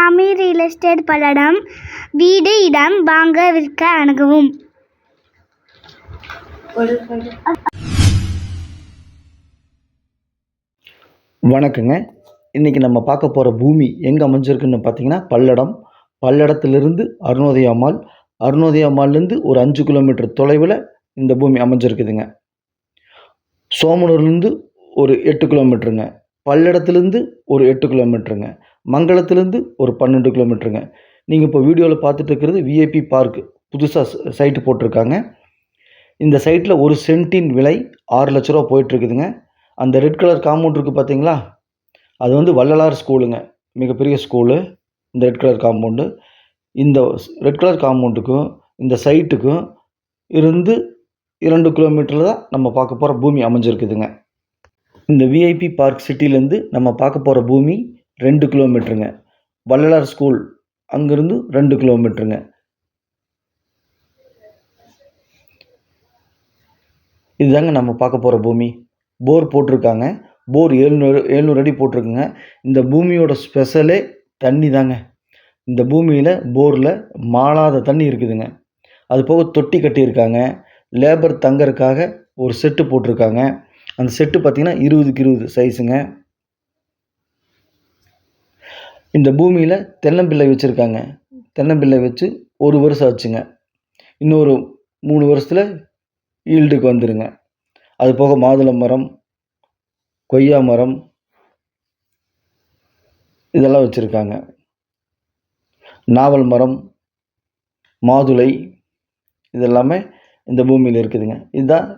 சாமி real estate Palladam வீடு இடம் வாங்க விற்க அணுகவும். வணக்கங்க. இன்றைக்கி நம்ம பார்க்க போகிற பூமி எங்கே அமைஞ்சிருக்குன்னு பார்த்தீங்கன்னா பல்லடம். பல்லடத்திலிருந்து அருணோதய மால். ஒரு அஞ்சு கிலோமீட்டர் தொலைவில் இந்த பூமி அமைஞ்சிருக்குதுங்க. சோமனூர்லேருந்து ஒரு எட்டு கிலோமீட்டருங்க. பல்லடத்துலேருந்து ஒரு எட்டு கிலோமீட்டருங்க. மங்களத்துலேருந்து ஒரு பன்னெண்டு கிலோமீட்டருங்க நீங்கள் இப்போ வீடியோவில் பார்த்துட்டு இருக்கிறது விஐபி பார்க் புதுசாக சைட்டு போட்டிருக்காங்க. இந்த சைட்டில் ஒரு சென்ட்டின் விலை ஆறு லட்ச ரூபா போயிட்டுருக்குதுங்க அந்த ரெட் கலர் காம்பவுண்ட் இருக்குது பார்த்தீங்களா அது வந்து வள்ளலார் ஸ்கூலுங்க மிகப்பெரிய ஸ்கூலு இந்த ரெட் கலர் காம்பவுண்டு இந்த ரெட் கலர் காம்பவுண்டுக்கும் இந்த சைட்டுக்கும் இருந்து இரண்டு கிலோமீட்டரில் தான் நம்ம பார்க்க போகிற பூமி அமைஞ்சிருக்குதுங்க. இந்த விஐபி பார்க் சிட்டிலேருந்து நம்ம பார்க்க போகிற பூமி ரெண்டு கிலோமீட்டருங்க. வள்ளலார் ஸ்கூல் அங்கேருந்து ரெண்டு கிலோமீட்டருங்க. இதுதாங்க நம்ம பார்க்க போகிற பூமி. போர் போட்டிருக்காங்க. போர் ஏழ்நூறு ஏழ்நூறு அடி போட்டிருக்குங்க. இந்த பூமியோட ஸ்பெஷலே தண்ணி தாங்க இந்த பூமியில் போரில் மாளாத தண்ணி இருக்குதுங்க. அது போக தொட்டி கட்டியிருக்காங்க. லேபர் தங்கறதுக்காக ஒரு செட்டு போட்டிருக்காங்க. அந்த செட்டு பார்த்திங்கன்னா இருபதுக்கு இருபது சைஸுங்க இந்த பூமியில் தென்னம்பிள்ளை வச்சுருக்காங்க. தென்னம்பிள்ளை வச்சு ஒரு வருஷம் ஆச்சுங்க. இன்னொரு மூணு வருஷத்தில் ஈல்டுக்கு வந்துடுங்க அது போக மாதுளை மரம் கொய்யா மரம் இதெல்லாம் வச்சுருக்காங்க. நாவல் மரம் மாதுளை இதெல்லாமே இந்த பூமியில் இருக்குதுங்க. இதுதான்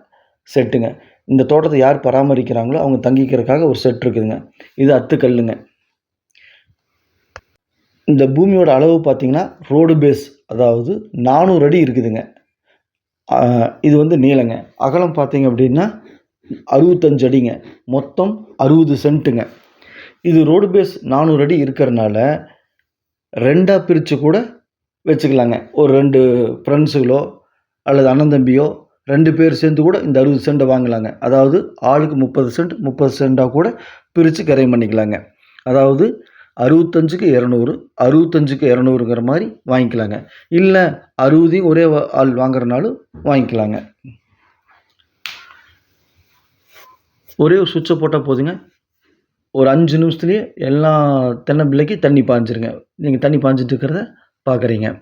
செட்டுங்க. இந்த தோட்டத்தை யார் பராமரிக்கிறாங்களோ அவங்க தங்கிக்கிறதுக்காக ஒரு செட் இருக்குதுங்க. இது அத்துக்கல்லுங்க. இந்த பூமியோட அளவு பார்த்தீங்கன்னா ரோடு பேஸ் அதாவது நானூறு அடி இருக்குதுங்க. இது வந்து நீளங்க. அகலம் பார்த்தீங்க அப்படின்னா அறுபத்தஞ்சு அடிங்க. மொத்தம் அறுபது சென்ட்டுங்க. இது ரோடு பேஸ் நானூறு அடி இருக்கிறனால ரெண்டாக பிரித்து கூட வச்சுக்கலாங்க. ஒரு ரெண்டு ஃப்ரெண்ட்ஸுகளோ அல்லது அண்ணன் தம்பியோ ரெண்டு பேர் சேர்ந்து கூட இந்த அறுபது சென்ட்டை வாங்கலாங்க. அதாவது ஆளுக்கு முப்பது சென்ட் முப்பது சென்ட்டாக கூட பிரித்து கரையம் பண்ணிக்கலாங்க. அதாவது அறுபத்தஞ்சுக்கு இரநூறு அறுபத்தஞ்சுக்கு இரநூறுங்கிற மாதிரி வாங்கிக்கலாங்க. இல்லை அறுபதையும் ஒரே வா- ஆள் வாங்குறனாலும் வாங்கிக்கலாங்க. ஒரே ஒரு சுவிட்சை போட்டால் போதுங்க. ஒரு அஞ்சு நிமிஷத்துலேயே எல்லா தென்னம்பிள்ளைக்கு தண்ணி பாய்ஞ்சிருங்க. நீங்கள் தண்ணி பாய்ஞ்சிட்டு இருக்கிறத பார்க்குறீங்க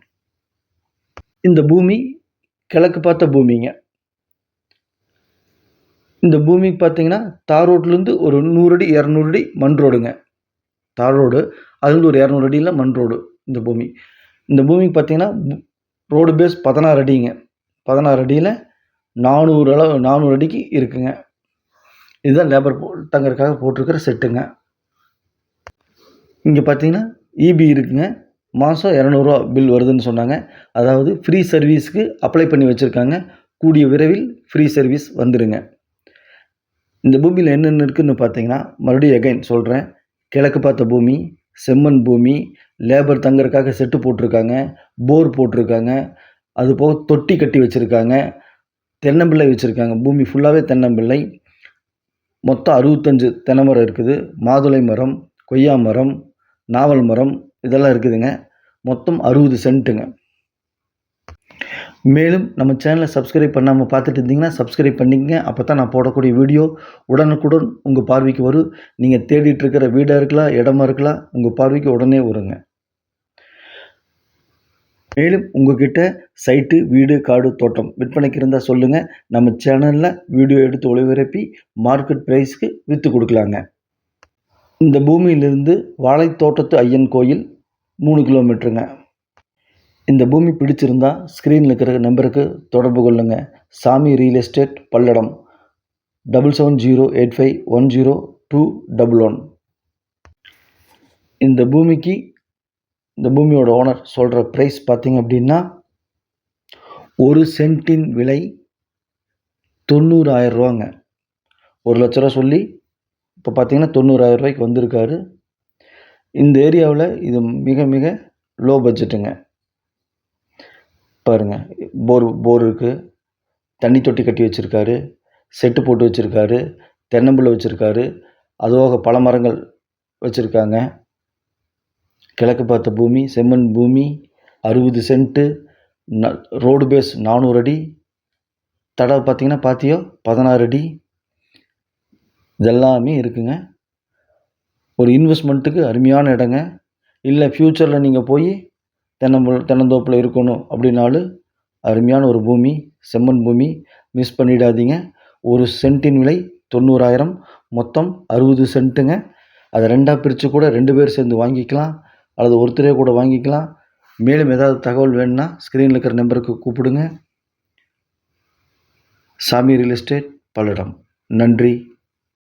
இந்த பூமி கிழக்கு பார்த்த பூமிங்க. இந்த பூமிக்கு பார்த்தீங்கன்னா தார் ரோட்லேருந்து ஒரு நூறு அடி இரநூறு அடி மண் ரோடுங்க. தார் ரோடு. அதுலேருந்து ஒரு இரநூறு அடியில் மண் ரோடு இந்த பூமி. இந்த பூமிக்கு பார்த்தீங்கன்னா ரோடு பேஸ் பதினாறு அடிங்க. பதினாறு அடியில் நானூறு அளவு நானூறு அடிக்கு இருக்குங்க. இதுதான் லேபர் போ தங்கறதுக்காக போட்டிருக்கிற செட்டுங்க. இங்கே பார்த்தீங்கன்னா இபி இருக்குங்க. மாதம் இரநூறுவா பில் வருதுன்னு சொன்னாங்க. அதாவது ஃப்ரீ சர்வீஸ்க்கு அப்ளை பண்ணி வச்சுருக்காங்க. கூடிய விரைவில் ஃப்ரீ சர்வீஸ் வந்துடுங்க இந்த பூமியில் என்னென்ன இருக்குதுன்னு பார்த்தீங்கன்னா மறுபடியும் எகைன் சொல்கிறேன் கிழக்கு பார்த்த பூமி செம்மண் பூமி லேபர் தங்கறக்காக செட்டு போட்டிருக்காங்க போர் போட்டிருக்காங்க அது போக தொட்டி கட்டி வச்சுருக்காங்க தென்னம்பிள்ளை வச்சுருக்காங்க. பூமி ஃபுல்லாகவே தென்னம்பிள்ளை. மொத்தம் அறுபத்தஞ்சு தென்னை மரம் இருக்குது. மாதுளை மரம் கொய்யா மரம் நாவல் மரம் இதெல்லாம் இருக்குதுங்க. மொத்தம் அறுபது சென்ட்டுங்க. மேலும் நம்ம சேனலை சப்ஸ்கிரைப் பண்ணாமல் பார்த்துட்டு இருந்தீங்கன்னா சப்ஸ்கிரைப் பண்ணிக்கங்க. அப்போ தான் நான் போடக்கூடிய வீடியோ உடனுக்குடன் உங்கள் பார்வைக்கு வரும். நீங்கள் தேடிட்டு இருக்கிற வீடாக இருக்கலாம் இடமா இருக்கலாம் உங்கள் பார்வைக்கு உடனே வருங்க. மேலும் உங்ககிட்ட சைட்டு வீடு காடு தோட்டம் விற்பனைக்கு இருந்தால் சொல்லுங்கள் நம்ம சேனலில் வீடியோ எடுத்து ஒளிபரப்பி மார்க்கெட் ப்ரைஸ்க்கு விற்று கொடுக்கலாங்க. இந்த பூமியிலிருந்து வாழைத்தோட்டத்து ஐயன் கோயில் மூணு கிலோமீட்டருங்க இந்த பூமி பிடிச்சிருந்தா ஸ்க்ரீனில் இருக்கிற நம்பருக்கு தொடர்பு கொள்ளுங்க. Sami real estate Palladam. Double seven zero eight five one zero two double one இந்த பூமிக்கு இந்த பூமியோட ஓனர் சொல்கிற ப்ரைஸ் பார்த்தீங்க அப்படின்னா ஒரு சென்ட்டின் விலை தொண்ணூறாயிரம் ரூபாங்க. ஒரு லட்ச ரூபா சொல்லி இப்போ பார்த்தீங்கன்னா தொண்ணூறாயிரம் ரூபாய்க்கு வந்திருக்காரு. இந்த ஏரியாவில் இது மிக மிக லோ பட்ஜெட்டுங்க பாருங்கள் போர் போர் இருக்குது தண்ணி தொட்டி கட்டி வச்சுருக்காரு. செட்டு போட்டு வச்சுருக்காரு. தென்னம்பிள்ளை வச்சுருக்காரு. அதுபோக பல மரங்கள் வச்சுருக்காங்க. கிழக்கு பார்த்த பூமி செம்மண் பூமி அறுபது சென்ட்டு ந ரோடு பேஸ் நானூறு அடி. தடவை பார்த்தீங்கன்னா பார்த்தியோ பதினாறு அடி. இதெல்லாமே இருக்குங்க. ஒரு இன்வெஸ்ட்மெண்ட்டுக்கு அருமையான இடங்க. இல்லை ஃப்யூச்சரில் நீங்கள் போய் தென்னம்பு தென்னந்தோப்பில் இருக்கணும் அப்படின்னாலும் அருமையான ஒரு பூமி செம்மண் பூமி மிஸ் பண்ணிடாதீங்க. ஒரு சென்ட்டின் விலை தொண்ணூறாயிரம் மொத்தம் அறுபது சென்ட்டுங்க. அதை ரெண்டாக பிரித்து கூட ரெண்டு பேர் சேர்ந்து வாங்கிக்கலாம் அல்லது ஒருத்தரே கூட வாங்கிக்கலாம். மேலும் ஏதாவது தகவல் வேணும்னா ஸ்க்ரீனில் இருக்கிற நம்பருக்கு கூப்பிடுங்க. சாமி ரியல் எஸ்டேட் பல்லடம். நன்றி.